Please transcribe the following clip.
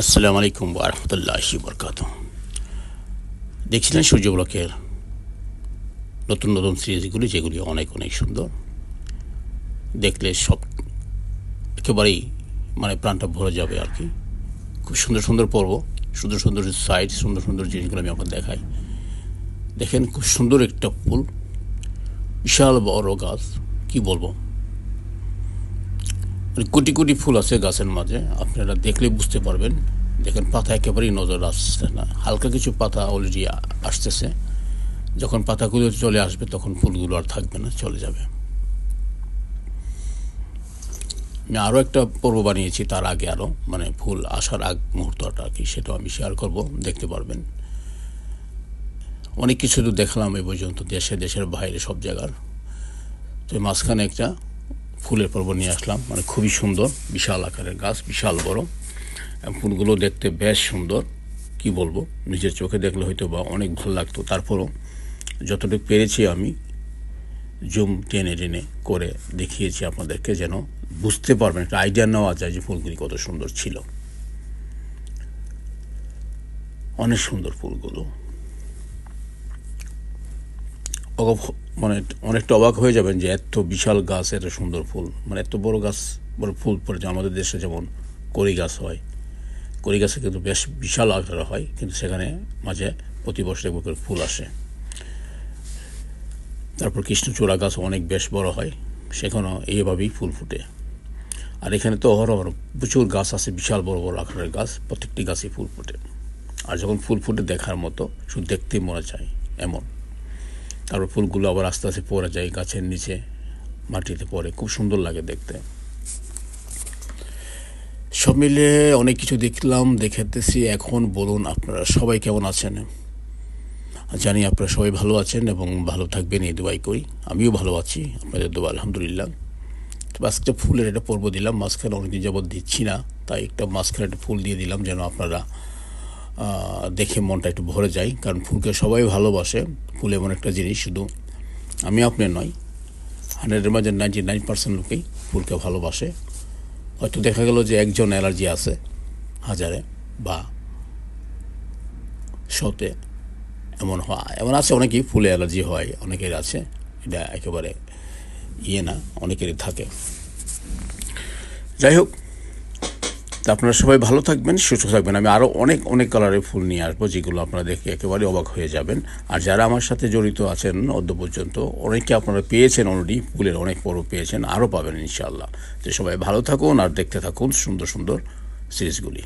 আসসালামু আলাইকুম রহমতুল্লাহ বরকাত দেখছিলেন সূর্য ব্লকের নতুন নতুন সিরিজগুলি, যেগুলি অনেক অনেক সুন্দর। দেখলে সব একেবারেই মানে প্রাণটা ভরে যাবে আর কি। খুব সুন্দর সুন্দর পর্ব, সুন্দর সুন্দর সাইড সুন্দর সুন্দর জিনিসগুলো আমি আপনাকে দেখাই। দেখেন খুব সুন্দর একটা ফুল, বিশাল বড় গাছ, কি বলব? কোটি কোটি ফুল আছে গাছের মাঝে, আপনারা দেখলে বুঝতে পারবেন। দেখেন পাতা একেবারেই নজর আসছে না। হালকা কিছু পাতা অলরেডি আসতেছে। যখন পাতাগুলো চলে আসবে, তখন ফুলগুলো আর থাকবে না, চলে যাবে। আমি আরও একটা পর্ব বানিয়েছি তার আগে আরও মানে ফুল আসার আগ মুহূর্তটা কি সেটাও আমি শেয়ার করব, দেখতে পারবেন। অনেক কিছু তো দেখলাম এই পর্যন্ত, দেশে, দেশের বাইরে, সব জায়গার। তো মাঝখানে একটা ফুলের পর্ব নিয়ে আসলাম। মানে খুবই সুন্দর, বিশাল আকারের গাছ, বিশাল বড়। ফুলগুলো দেখতে বেশ সুন্দর, কি বলব? নিজের চোখে দেখলে হয়তো বা অনেক ভালো লাগতো। তারপরও যতটুকু পেরেছি আমি, জুম টেনে টেনে করে দেখিয়েছি আপনাদেরকে, যেন বুঝতে পারবেন, একটা আইডিয়া নেওয়া যায় যে ফুলগুলি কত সুন্দর ছিল। অনেক সুন্দর ফুলগুলো। মানে অনেকটা অবাক হয়ে যাবেন যে এত বিশাল গাছ, এত সুন্দর ফুল। মানে এত বড় গাছ, বড় ফুল পড়েছে আমাদের দেশে যেমন কড়ি গাছ হয়, কড়ি গাছে কিন্তু বেশ বিশাল আকারে হয়, কিন্তু সেখানে মাঝে প্রতি বছর একবার করে ফুল আসে। তারপর কৃষ্ণচূড়া গাছ অনেক বেশ বড় হয়, সেখানেও এইভাবেই ফুল ফুটে। আর এখানে তো অহরহ প্রচুর গাছ আছে, বিশাল বড় বড় আকারের গাছ, প্রত্যেকটি গাছে ফুল ফুটে। আর যখন ফুল ফুটে দেখার মতো, শুধু দেখতেই মনে চায়, এমন। তারপর ফুলগুলো আবার আস্তে আস্তে পড়ে যায় গাছের নিচে, মাটিতে পড়ে। খুব সুন্দর লাগে দেখতে। সব মিলে অনেক কিছু দেখলাম, দেখাতেছি। এখন বলুন আপনারা সবাই কেমন আছেন? জানি আপনারা সবাই ভালো আছেন এবং ভালো থাকবেন, এই দোয়াই করি। আমিও ভালো আছি, আপনাদের দোয়া, আলহামদুলিল্লাহ। আজকে ফুলের একটা পর্ব দিলাম, মাঝখানে অনেকদিন যাবৎ দিচ্ছি না, তাই একটা মাঝখানে একটা ফুল দিয়ে দিলাম যেন আপনারা দেখে মনটা একটু ভরে যায়, কারণ ফুলকে সবাই ভালোবাসে। ফুল এমন একটা জিনিস, শুধু আমি আপনি নয় হান্ড্রেডের মাঝে নাইনটি নাইন পার্সেন্ট লোকেই ফুলকে ভালোবাসে। হয়তো দেখা গেল যে একজন অ্যালার্জি আছে হাজারে বা শতে, এমন হয় এমন আছে, অনেকেই ফুলে অ্যালার্জি হয়, অনেকের আছে, এটা একেবারে ইয়ে না, অনেকেরই থাকে। যাই হোক তা আপনারা সবাই ভালো থাকবেন, সুস্থ থাকবেন। আমি আরও অনেক অনেক কালারের ফুল নিয়ে আসব, যেগুলো আপনারা দেখে একেবারে অবাক হয়ে যাবেন। আর যারা আমার সাথে জড়িত আছেন অদ্য পর্যন্ত, অনেকে আপনারা পেয়েছেন অলরেডি ফুলের অনেক বড় পেয়েছেন আরও পাবেন ইনশাআল্লাহ। তো সবাই ভালো থাকুন আর দেখতে থাকুন সুন্দর সুন্দর সিরিজগুলি